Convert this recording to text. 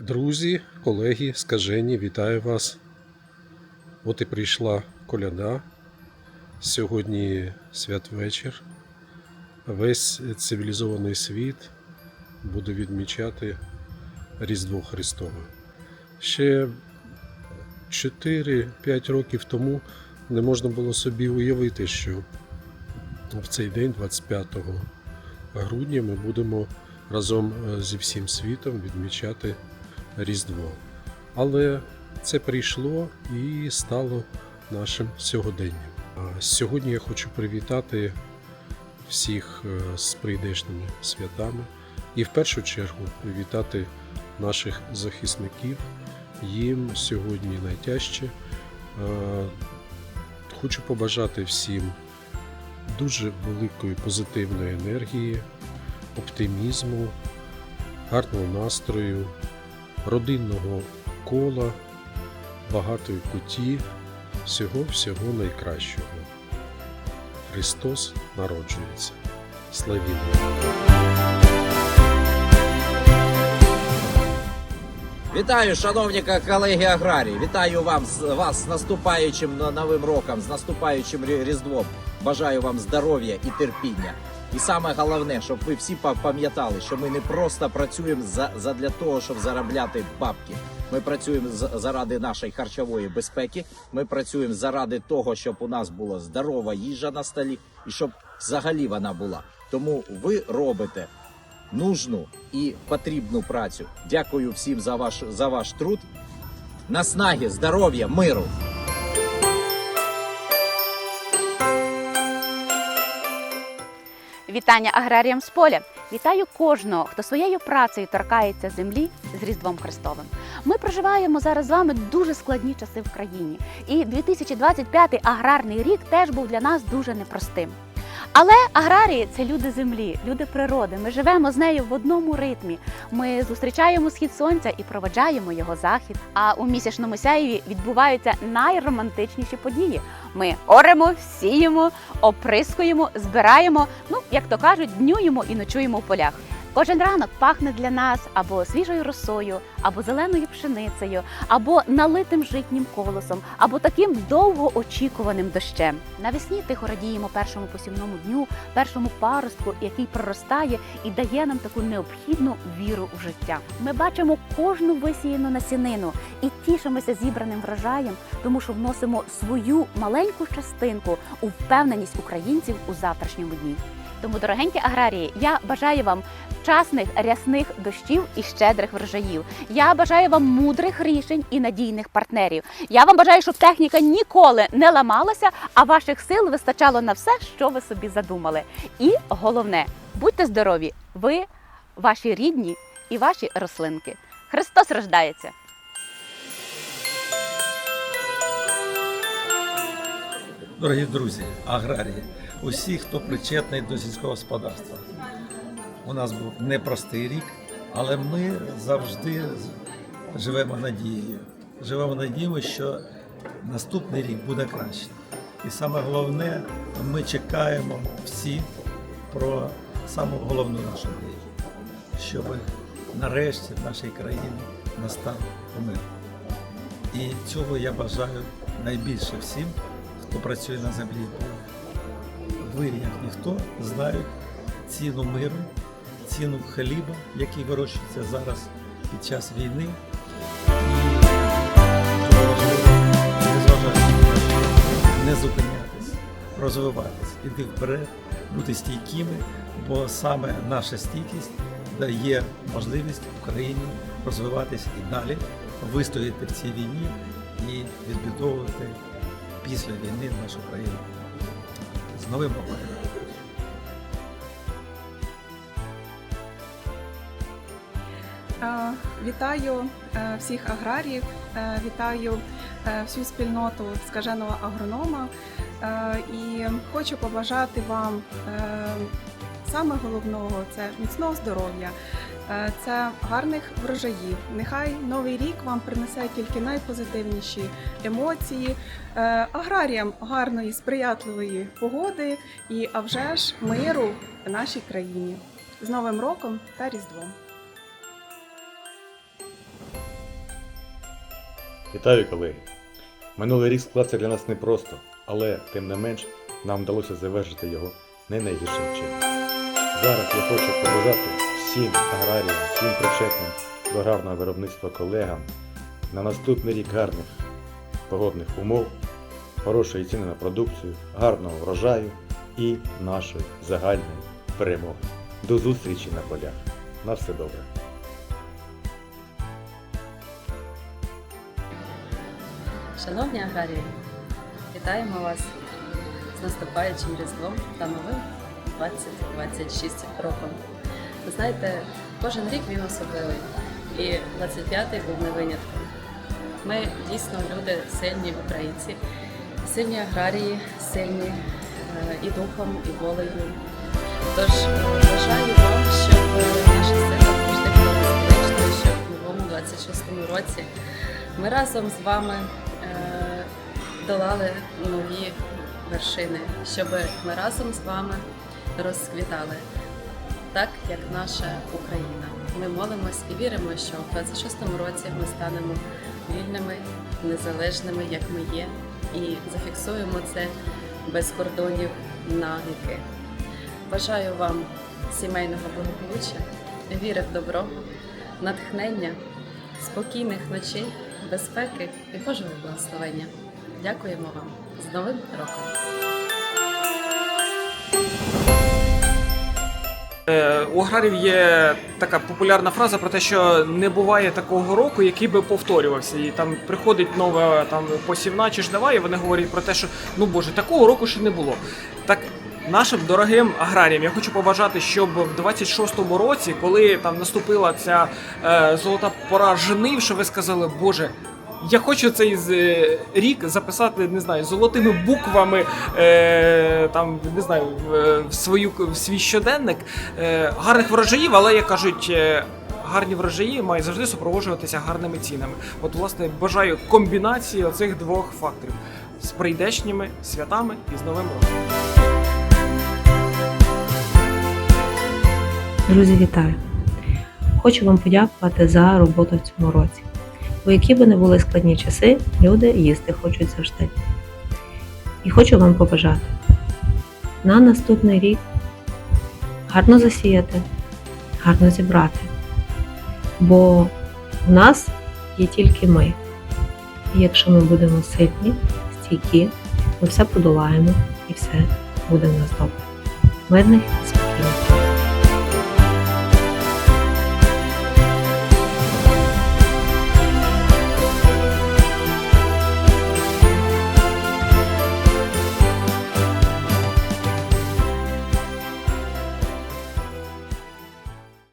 Друзі, колеги, скажені, вітаю вас. От і прийшла коляда. Сьогодні святвечір. Весь цивілізований світ буде відмічати Різдво Христове. Ще 4-5 років тому не можна було собі уявити, що в цей день, 25 грудня, ми будемо разом е, зі всім світом відмічати Різдво. Але це прийшло і стало нашим сьогоденням. Сьогодні я хочу привітати всіх е, з прийдешніми святами і в першу чергу привітати наших захисників. Їм сьогодні найтяжче. Е, Хочу побажати всім дуже великої позитивної енергії, оптимізму, гарного настрою, родинного кола, багатої куті, всього всього найкращого. Христос народжується. Славімо! Вітаю, шановні колеги аграрії. Вітаю вам вас з наступаючим новим роком, з наступаючим Різдвом. Бажаю вам здоров'я і терпіння. І саме головне, щоб ви всі па- пам'ятали, що ми не просто працюємо за, задля того, щоб заробляти бабки. Ми працюємо з- заради нашої харчової безпеки. Ми працюємо заради того, щоб у нас була здорова їжа на столі і щоб взагалі вона була. Тому ви робите нужну і потрібну працю. Дякую всім за ваш за ваш труд. Наснаги, здоров'я, миру. Вітання аграріям з поля. Вітаю кожного, хто своєю працею торкається землі з Різдвом Христовим. Ми проживаємо зараз з вами дуже складні часи в країні, і 2025 аграрний рік теж був для нас дуже непростим. Але аграрії це люди землі, люди природи. Ми живемо з нею в одному ритмі. Ми зустрічаємо схід сонця і проведжаємо його захід. А у місячному сяєві відбуваються найромантичніші події. Ми оремо, сіємо, оприскуємо, збираємо. Ну, як то кажуть, днюємо і ночуємо в полях. Кожен ранок пахне для нас або свіжою росою, або зеленою пшеницею, або налитим житнім колосом, або таким довгоочікуваним дощем. Навесні тихо радіємо першому посівному дню, першому паростку, який проростає і дає нам таку необхідну віру в життя. Ми бачимо кожну висіяну насінину і тішимося зібраним врожаєм, тому що вносимо свою маленьку частинку у впевненість українців у завтрашньому дні. Тому, дорогенькі аграрії, я бажаю вам вчасних рясних дощів і щедрих врожаїв. Я бажаю вам мудрих рішень і надійних партнерів. Я вам бажаю, щоб техніка ніколи не ламалася, а ваших сил вистачало на все, що ви собі задумали. І головне, будьте здорові, ви, ваші рідні і ваші рослинки. Христос рождається! Дорогі друзі, аграрії, усі, хто причетний до сільського господарства. У нас був непростий рік, але ми завжди живемо надією. Живемо надією, що наступний рік буде краще. І саме головне, ми чекаємо всі про саму головну нашу мрію, щоб нарешті в нашій країні настав мир. І цього я бажаю найбільше всім, хто працює на землі. Ви, як ніхто, знають ціну миру, ціну хліба, який вирощується зараз під час війни. Не зупинятись, розвиватись, іти вперед, бути стійкими, бо саме наша стійкість дає можливість Україні розвиватись і далі, вистояти в цій війні і відбудовувати після війни нашу країну. З новим роком! Е, Вітаю е, всіх аграріїв, е, вітаю всю спільноту скаженого агронома і хочу побажати вам саме головного це міцного здоров'я, це гарних врожаїв. Нехай новий рік вам принесе тільки найпозитивніші емоції, е, аграріям гарної, сприятливої погоди і, а вже ж, миру в нашій країні. З Новим роком та Різдвом! Вітаю, колеги! Минулий рік склався для нас непросто, але тим не менш нам вдалося завершити його не найгіршим чином. Зараз я хочу побажати всім аграріям, всім причетним до аграрного виробництва колегам на наступний рік гарних погодних умов, хорошої ціни на продукцію, гарного врожаю і нашої загальної перемоги. До зустрічі на полях. На все добре! Шановні аграрії, вітаємо вас з наступаючим Різдвом та новим 2026 роком. Ви знаєте, кожен рік він особливий, і 25-й був не винятком. Ми дійсно люди сильні українці, сильні аграрії, сильні е, і духом, і волею. Тож бажаю вам, щоб наша сила завжди була безпечною, щоб в новому 26-му році ми разом з вами е, долали нові вершини, щоб ми разом з вами розквітали, так як наша Україна. Ми молимось і віримо, що в 26-му році ми станемо вільними, незалежними, як ми є, і зафіксуємо це без кордонів на віки. Бажаю вам сімейного благополуччя, віри в добро, натхнення, спокійних ночей, безпеки і Божого благословення. Дякуємо вам з Новим роком! У аграрів є така популярна фраза про те, що не буває такого року, який би повторювався. І там приходить нова там посівна чи жнива, і вони говорять про те, що ну боже, такого року ще не було. Так. Нашим дорогим аграріям я хочу побажати, щоб в 26-му році, коли там наступила ця е, золота пора жнив, що ви сказали, Боже, я хочу цей з- е, рік записати, не знаю, золотими буквами, е, там, не знаю, в, свою в свій щоденник е, гарних врожаїв, але як кажуть. е, Гарні врожаї мають завжди супроводжуватися гарними цінами. От, власне, бажаю комбінації оцих двох факторів з прийдешніми святами і з новим роком. Друзі, вітаю! Хочу вам подякувати за роботу в цьому році. Бо які би не були складні часи, люди їсти хочуть завжди. І хочу вам побажати на наступний рік гарно засіяти, гарно зібрати. Бо в нас є тільки ми. І якщо ми будемо сильні, стійкі, ми все подолаємо і все буде в нас добре. Мирних свят!